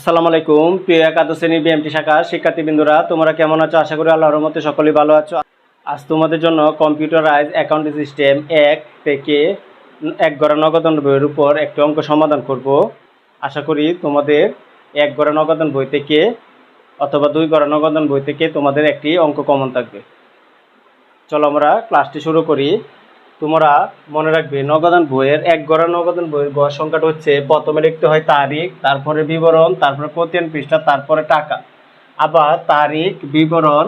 আসসালামু আলাইকুম। প্রিয় একাদশ শ্রেণি বিএমটি শাখার শিক্ষার্থীবৃন্দরা, তোমরা কেমন আছো? আশা করি আল্লাহর মতে সকলেই ভালো আছো। আজ তোমাদের জন্য কম্পিউটারাইজ অ্যাকাউন্টিং সিস্টেম এক থেকে এক গড়া নগদান বইয়ের উপর একটি অঙ্ক সমাধান করব। আশা করি তোমাদের এক গড়া নগদান বই থেকে অথবা দুই গড়া নগদান বই থেকে তোমাদের একটি অঙ্ক কমন থাকবে। চলো আমরা ক্লাসটি শুরু করি। তোমরা মনে রাখবে, নগদান বইয়ের, এক গড়া নগদান বইয়ের গড় সংখ্যাটা হচ্ছে, প্রথমে লিখতে হয় তারিখ, তারপরে বিবরণ, তারপরে প্রতিদিন পৃষ্ঠা, তারপরে টাকা। আবার তারিখ, বিবরণ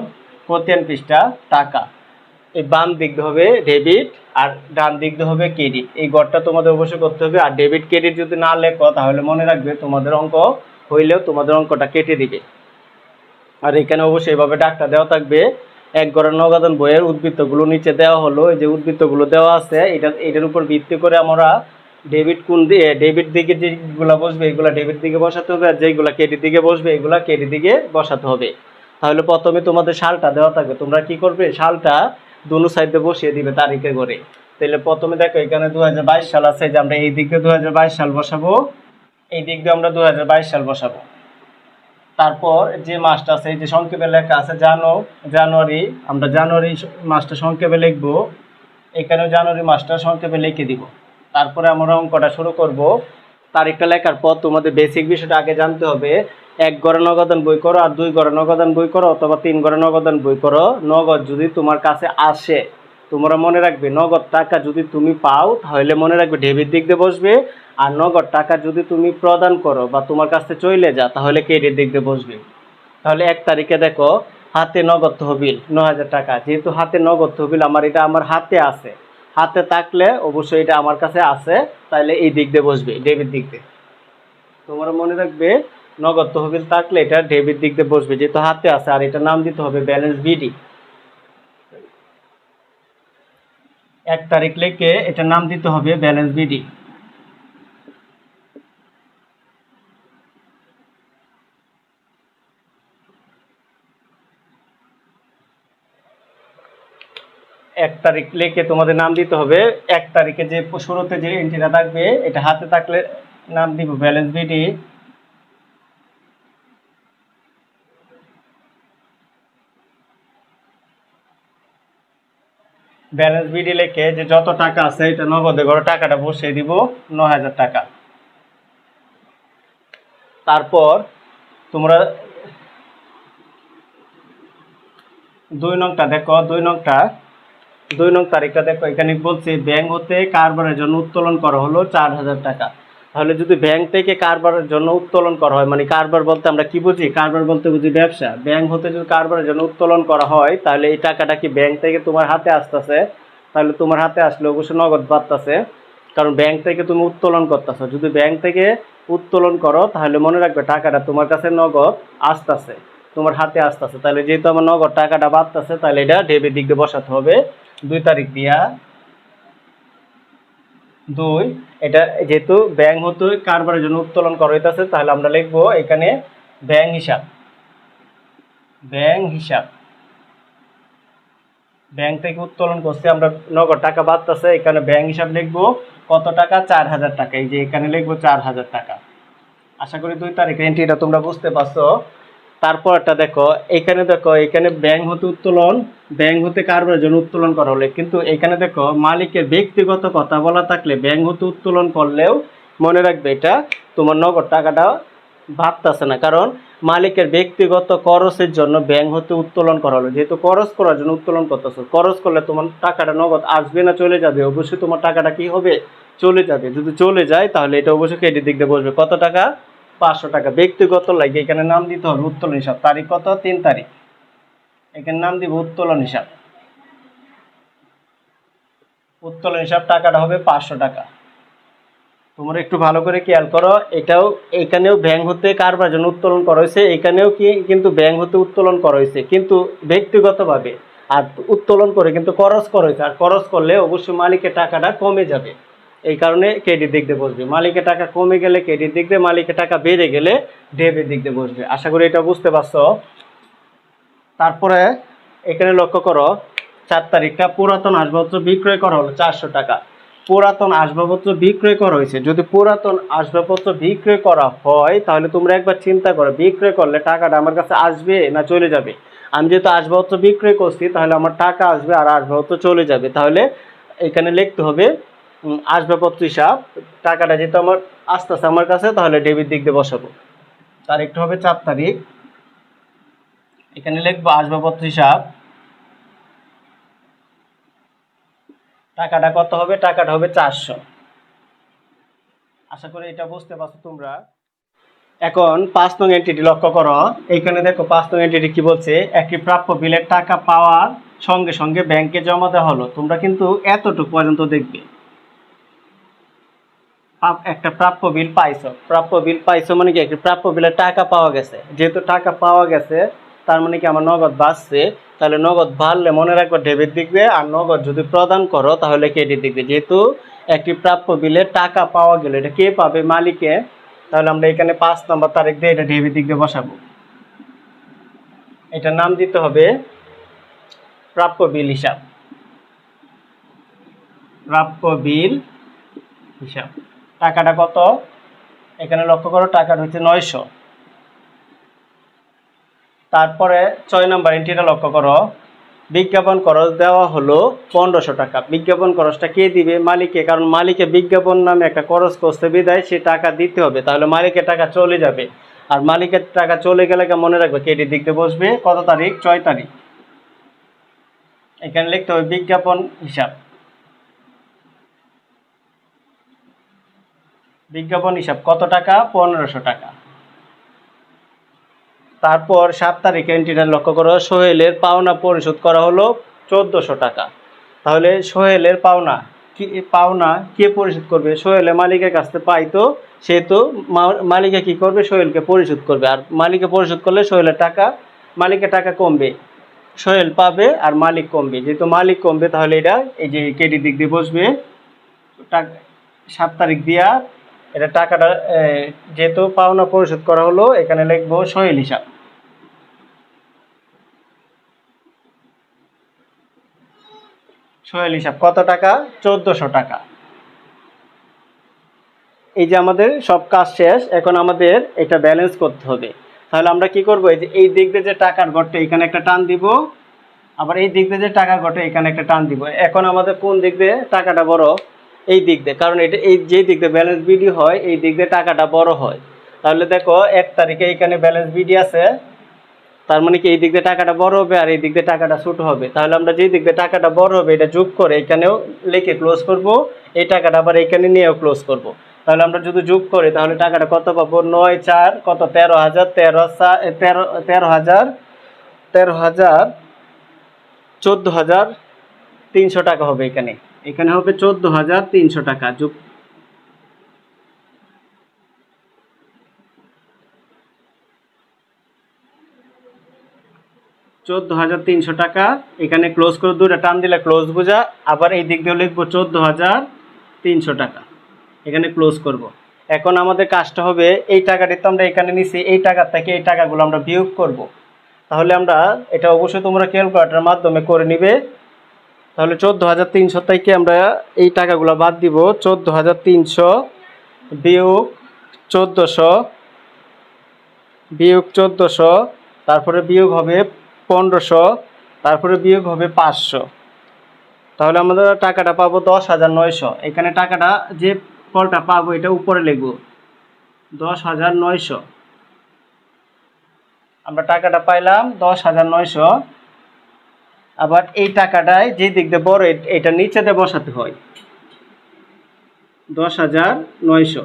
প্রতিদিন পৃষ্ঠা, টাকা। এই বাম দিক হবে ডেবিট আর ডান দিক হবে ক্রেডিট এই গড়টা তোমাদের অবশ্যই করতে হবে। আর ডেবিট ক্রেডিট যদি না লেখো, তাহলে মনে রাখবে তোমাদের অঙ্ক হইলেও তোমাদের অঙ্কটা কেটে দিবে। আর এখানে অবশ্যই এভাবে ডাকটা দেওয়া থাকবে। এক গড়ের নগাদন বইয়ের উদ্বৃত্তগুলো নিচে দেওয়া হলো। এই যে উদ্বৃত্তগুলো দেওয়া আছে, এটা, এটার উপর ভিত্তি করে আমরা ডেবিট কোন দিয়ে ডেবিট দিকে যেগুলো বসবে, এগুলো ডেবিট দিকে বসাতে হবে, আর যেগুলো ক্রেডিট দিকে বসবে, এগুলো ক্রেডিট দিকে বসাতে হবে। তাহলে প্রথমে তোমাদের সালটা দেওয়া থাকবে তোমরা কি করবে? সালটা দুনো সাইডে বসিয়ে দিবে তারিখে করে তাহলে প্রথমে দেখো, এখানে দুই হাজার বাইশ সাল আছে যে আমরা এই দিক দিয়ে দু সাল বসাবো, এই দিক দিয়ে আমরা দু হাজার বাইশ সাল বসাবো। তারপর যে মাসটা আছে যে সংক্ষেপে লেখা আছে, জানো, জানুয়ারি, আমরা জানুয়ারি মাসটা সংক্ষেপে লিখব, এখানেও জানুয়ারি মাসটা সংক্ষেপে লিখে দিব। তারপরে আমরা অঙ্কটা শুরু করব। তারিখটা লেখার পর তোমাদের বেসিক বিষয়টা আগে জানতে হবে। এক গড়ে নগদান বই করো আর দুই গড়ে নগদান বই করো অথবা তিন গড়ে নগদান বই করো। নগদ যদি তোমার কাছে আসে তোমরা মনে রাখবে, নগদ টাকা যদি তুমি পাও, তাহলে মনে রাখবে ডেবিট দিক দিয়ে বসবে। আর নগদ টাকা যদি তুমি প্রদান করো বা তোমার কাছে চলে যা তাহলে ক্রেডিট দিক দিয়ে বসবে। তাহলে এক তারিখে দেখো, হাতে নগদ তহবিল ন হাজার টাকা। যেহেতু হাতে নগদ তহবিল, আমার এটা আমার হাতে আছে। হাতে থাকলে অবশ্যই এটা আমার কাছে আছে, তাহলে এই দিক দিয়ে বসবে ডেবিট দিক দিয়ে। তোমরা মনে রাখবে, নগদ তহবিল থাকলে এটা ডেবিট দিক দিয়ে বসবে। যেহেতু হাতে আছে, আর এটা নাম দিতে হবে ব্যালেন্স বিডি এক তারিখ লিখে এটা নাম দিতে হবে ব্যালেন্স বিডি। এক তারিখ লিখে তোমাদের নাম দিতে হবে, এক তারিখে যে শুরুতে যে এন্ট্রিটা থাকবে, এটা হাতে থাকলে নাম দিব ব্যালেন্স বিডি। ব্যালেন্স বিডি লেখে যে যত টাকা আছে এটা নগদে করে টাকাটা বসিয়ে দিব ন হাজার টাকা। তারপর তোমরা দুই নংটা দেখো, দুই নংটা, দুই নং তারিখটা দেখো। এখানে বলছে, ব্যাংক হতে কারবারের জন্য উত্তোলন করা হলো চার হাজার টাকা। তাহলে যদি ব্যাংক থেকে কারবারের জন্য উত্তোলন করা হয় মানে কারবার বলতে আমরা কি বুঝি? কারবার বলতে বুঝি ব্যবসা। ব্যাংক হতে যদি কারবারের জন্য উত্তোলন করা হয়, তাহলে এই টাকাটা কি ব্যাংক থেকে তোমার হাতে আসতেছে? তাহলে তোমার হাতে আসলে অবশ্যই নগদ বাড়তেছে কারণ ব্যাংক থেকে তুমি উত্তোলন করতেছো। যদি ব্যাংক থেকে উত্তোলন করো, তাহলে মনে রাখবে টাকাটা তোমার কাছে নগদ আসতেছে, তোমার হাতে আসতেছে। তাহলে যেহেতু আমার নগদ টাকাটা বাড়তেছে তাহলে এটা ডেবিট দিক দিয়ে বসাতে হবে। দুই তারিখ দিয়া দুই, এটা যেহেতু ব্যাংক হতে, কারবারের জন্য উত্তোলন করা হইতেছে, তাহলে আমরা লিখব এখানে ব্যাংক হিসাব। ব্যাংক হিসাব। ব্যাংক থেকে উত্তোলন করছে, আমরা নগদ টাকা বাড়তেছে এখানে ব্যাংক হিসাব লিখব, কত টাকা? চার হাজার টাকা। এই যে এখানে লিখব চার হাজার টাকা। আশা করি দুই তারিখে এন্ট্রিটা তোমরা বুঝতে পারছ। তারপর একটা দেখো, এখানে দেখো, এখানে ব্যাংক হতে উত্তোলন, ব্যাংক হতে কারবারের জন্য উত্তোলন করা হলে। কিন্তু এখানে দেখো, মালিকের ব্যক্তিগত কথা বলা থাকলে ব্যাংক হতে উত্তোলন করলেও মনে রাখবে এটা, তোমার নগদ টাকাটা ভাবতেছে না। কারণ মালিকের ব্যক্তিগত খরচের জন্য ব্যাংক হতে উত্তোলন করা হলো। যেহেতু খরচ করার জন্য উত্তোলন করতেছো, খরচ করলে তোমার টাকাটা নগদ আসবে না, চলে যাবে। অবশ্যই তোমার টাকাটা কি হবে? চলে যাবে। যদি চলে যায়, তাহলে এটা অবশ্যই ক্রেডিট দিক দিয়ে বসবে। কত টাকা? পাঁচশো টাকা। ব্যক্তিগত লাগে, এখানে নাম দিতে হবে উত্তোলন হিসাব। তারিখ কত? তিন তারিখ। এখানে নাম দিব উত্তোলন হিসাব। উত্তোলন হিসাব টাকাটা হবে পাঁচশো টাকা। তোমরা একটু ভালো করে খেয়াল করো, এটাও, এখানেও ব্যাংক হতে কারবার জন্য উত্তোলন করা হয়েছে। এখানেও কি, কিন্তু ব্যাংক হতে উত্তোলন করা হয়েছে। কিন্তু ব্যক্তিগতভাবে, আর উত্তোলন করে কিন্তু খরচ করা হয়েছে। আর খরচ করলে অবশ্যই মালিকের টাকাটা কমে যাবে। এই কারণে ক্রেডিট দিক দিয়ে বসবে। মালিকের টাকা কমে গেলে ক্রেডিট দিক দিয়ে, মালিকের টাকা বেড়ে গেলে ডেবিট দিক দিয়ে বসবে। আশা করি এটা বুঝতে পারছ। তারপরে এখানে লক্ষ্য করো, চার তারিখটা পুরাতন আসবাবপত্র বিক্রয় করা হলো চারশো টাকা। পুরাতন আসবাবপত্র বিক্রয় করা হয়েছে। যদি পুরাতন আসবাবপত্র বিক্রয় করা হয়, তাহলে তোমরা একবার চিন্তা করো, বিক্রয় করলে টাকাটা আমার কাছে আসবে না চলে যাবে? আমি যেহেতু আসবাবপত্র বিক্রয় করছি, তাহলে আমার টাকা আসবে আর আসবাবপত্র চলে যাবে। তাহলে এখানে লিখতে হবে আসবাবপত্র হিসাব টাকাটা যেহেতু আমার আস্তে আস্তে আমার কাছে, তাহলে ডেবিট দিক দিয়ে বসাবো। তারিখটা হবে চার তারিখ। এখানে লিখব আসবাবপত্র হিসাব টাকাটা কত হবে? টাকাটা হবে চারশো। আশা করি এটা বুঝতে পারছ তোমরা। এখন পাঁচ নং এন্টিটি লক্ষ্য করো। এইখানে দেখো পাঁচ নং এন্টিটি কি বলছে? একটি প্রাপ্য বিলের টাকা পাওয়ার সঙ্গে সঙ্গে ব্যাংকে জমা দেওয়া হলো। তোমরা কিন্তু এতটুকু পর্যন্ত দেখবে। একটা প্রাপ্য বিল পাইছো। প্রাপ্য বিল পাইছো মানে কি? একটি প্রাপ্য বিলের টাকা পাওয়া গেছে। যেহেতু টাকা পাওয়া গেছে, তার মানে কি আমার নগদ বাড়ছে তাহলে নগদ বাড়লে মনে রাখব ডেবিট দিকবে আর নগদ যদি প্রদান করো, তাহলে ক্রেডিট দিকবে যেহেতু একটি প্রাপ্য বিলের টাকা পাওয়া গেলে, এটা কে পাবে? মালিকে। তাহলে আমরা এখানে পাঁচ নম্বর তারিখ দিয়ে এটা ডেবিট দিক দিয়ে বসাবো। এটা নাম দিতে হবে প্রাপ্য বিল হিসাব। প্রাপ্য বিল হিসাব। টাকাটা কত? এখানে লক্ষ্য করো, টাকাটা হচ্ছে নয়শো। তারপরে ছয় নম্বর এন্ট্রিটা লক্ষ্য করো। বিজ্ঞাপন খরচ দেওয়া হলো পনেরোশো টাকা। বিজ্ঞাপন খরচটা কে দিবে? মালিকে কারণ মালিকে বিজ্ঞাপন নামে একটা খরচ করতে বিদায়, সে টাকা দিতে হবে। তাহলে মালিকের টাকা চলে যাবে। আর মালিকের টাকা চলে গেলে কে মনে রাখবে? কেটি দিকতে বসবে। কত তারিখ? ছয় তারিখ। এখানে লিখতে হবে বিজ্ঞাপন হিসাব। বিজ্ঞাপন হিসাব কত টাকা? পনেরোশো টাকা। তারপর সাত তারিখে এন্ট্রিটা লক্ষ্য করো, সোহেলের পাওনা পরিশোধ করা হলো চোদ্দোশো টাকা। তাহলে সোহেলের পাওনা কি, পাওনা কে পরিশোধ করবে? সোহেলের মালিকের কাছ থেকে পাইতো সেহেতু মা- মালিকে কি করবে? সোহেলকে পরিশোধ করবে। আর মালিকে পরিশোধ করলে সোহেলের টাকা, মালিকের টাকা কমবে। সোহেল পাবে আর মালিক কমবে। যেহেতু মালিক কমবে, তাহলে এটা এই যে ক্রেডিট দিক দিয়ে বসবে। সাত তারিখ দিয়া এটা টাকাটা যেহেতু পাওনা পরিশোধ করা হলো, এখানে লিখব সোহেল হিসাব। সোহেল হিসাব কত টাকা? চোদ্দোশো টাকা। এই যে আমাদের সব কাজ শেষ, এখন আমাদের এটা ব্যালেন্স করতে হবে। তাহলে আমরা কি করব? এই যে, এই দিক দিয়ে যে টাকার ঘরটা এখানে একটা টান দিব। আবার এই দিক দিয়ে যে টাকার ঘরটা এখানে একটা টান দিব। এখন আমাদের কোন দিক দিয়ে টাকাটা বড়? এই দিক দিয়ে। কারণ এটা এই যে দিক দিয়ে ব্যালেন্স বিডি হয়, এই দিক দিয়ে টাকাটা বড় হয়। তাহলে দেখো, এক তারিখে এখানে ব্যালেন্স বিডি আছে, তার মানে কি এই দিক দিয়ে টাকাটা বড় হবে আর এই দিক দিয়ে টাকাটা ছোট হবে। তাহলে আমরা যেই দিক দিয়ে টাকাটা বড় হবে, এটা যোগ করে এখানেও লিখে ক্লোজ করব, এই টাকাটা আবার এখানে নিয়েও ক্লোজ করব। তাহলে আমরা যদি যোগ করি, তাহলে টাকাটা কত পাবো? নয় চার, কত? তেরো হাজার, তেরো তেরো তেরো হাজার তেরো হাজার, চোদ্দ হাজার তিনশো টাকা হবে এখানে। এখানে হবে চোদ্দ হাজার তিনশো টাকা। যোগ চোদ্দ হাজার তিনশো টাকা। এখানে ক্লোজ করে দুটা টান দিলে ক্লোজ বোঝা। আবার এই দিক দিয়ে লিখব চোদ্দ হাজার তিনশো টাকা। এখানে ক্লোজ করব। এখন আমাদের কাজটা হবে, এই টাকাটি তো আমরা এখানে নিছি, এই টাকার থেকে এই টাকাগুলো আমরা বিয়োগ করব। তাহলে আমরা এটা অবশ্যই তোমরা ক্যালকুলেটারের মাধ্যমে করে নিবে। তাহলে চোদ্দ হাজার তিনশো থেকে আমরা এই টাকাগুলো বাদ দিব। চোদ্দ হাজার তিনশো বিয়োগ চোদ্দোশো বিয়োগ চোদ্দোশো, তারপরে বিয়োগ হবে পনেরোশো, তারপরে বিয়োগ হবে পাঁচশো। তাহলে আমরা টাকাটা পাবো দশ হাজার নয়শো। এখানে টাকাটা যে ফলটা পাবো এটা উপরে লিখব। দশ হাজার নয়শো। আমরা টাকাটা পাইলাম দশ হাজার নয়শো। আবার এই টাকাটায় যে দিক দিয়ে বড় এটা নিচেতে বসাতে হয়। দশ হাজার নয়শো।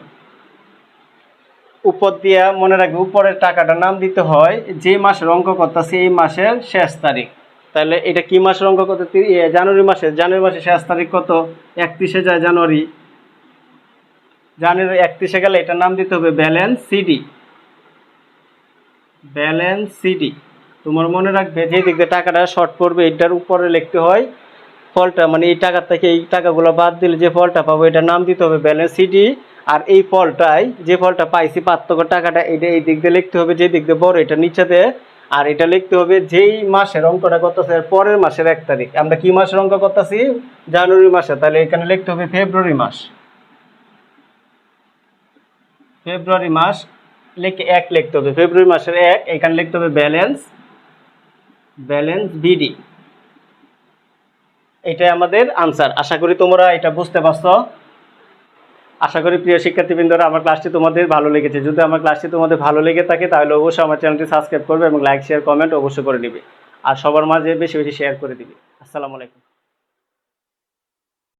উপর দিয়া মনে রাখবে, উপরের টাকাটা নাম দিতে হয়, যে মাসের অঙ্ক করতেছে, এই মাসের শেষ তারিখ। তাহলে এটা কি মাসের অঙ্ক কত জানুয়ারি মাসের জানুয়ারি মাসের শেষ তারিখ কত? একত্রিশে যায় জানুয়ারি। জানুয়ারি একত্রিশে গেলে এটার নাম দিতে হবে ব্যালেন্স সিডি। Balance CD. তোমার মনে রাখবে যে দিক দিয়ে টাকাটা শর্ট পড়বে, এটার উপরে লিখতে হয় ফলটা মানে এই টাকার থেকে এই টাকাগুলো বাদ দিলে যে ফলটা পাবো, এটার নাম দিতে হবে ব্যালেন্স সিডি আর এই ফলটাই যে ফলটা পাইছি পার্থক্য টাকাটা, এটা এই দিক দিয়ে লিখতে হবে, যে দিক দিয়ে বড়, এটা নিচেতে আর এটা লিখতে হবে যেই মাসের অঙ্কটা করতেছে পরের মাসের এক তারিখ। আমরা কি মাসের অঙ্ক করতেছি? জানুয়ারি মাসে, তাহলে এখানে লিখতে হবে ফেব্রুয়ারি মাস। ফেব্রুয়ারি মাস, লিখে এক লিখতে হবে। ফেব্রুয়ারি মাসের এক, এখানে লিখতে হবে ব্যালেন্স ব্যালেন্স বিডি এটাই আমাদের আনসার। আশা করি তোমরা এটা বুঝতে পারছ। আশা করি প্রিয় শিক্ষার্থীবৃন্দরা, আমার ক্লাসটি তোমাদের ভালো লেগেছে। যদি আমার ক্লাসটি তোমাদের ভালো লেগে থাকে, তাহলে অবশ্যই আমার চ্যানেলটি সাবস্ক্রাইব করবে এবং লাইক শেয়ার কমেন্ট অবশ্যই করে দিবে আর সবার মাঝে বেশি বেশি শেয়ার করে দিবে। আসসালামু আলাইকুম।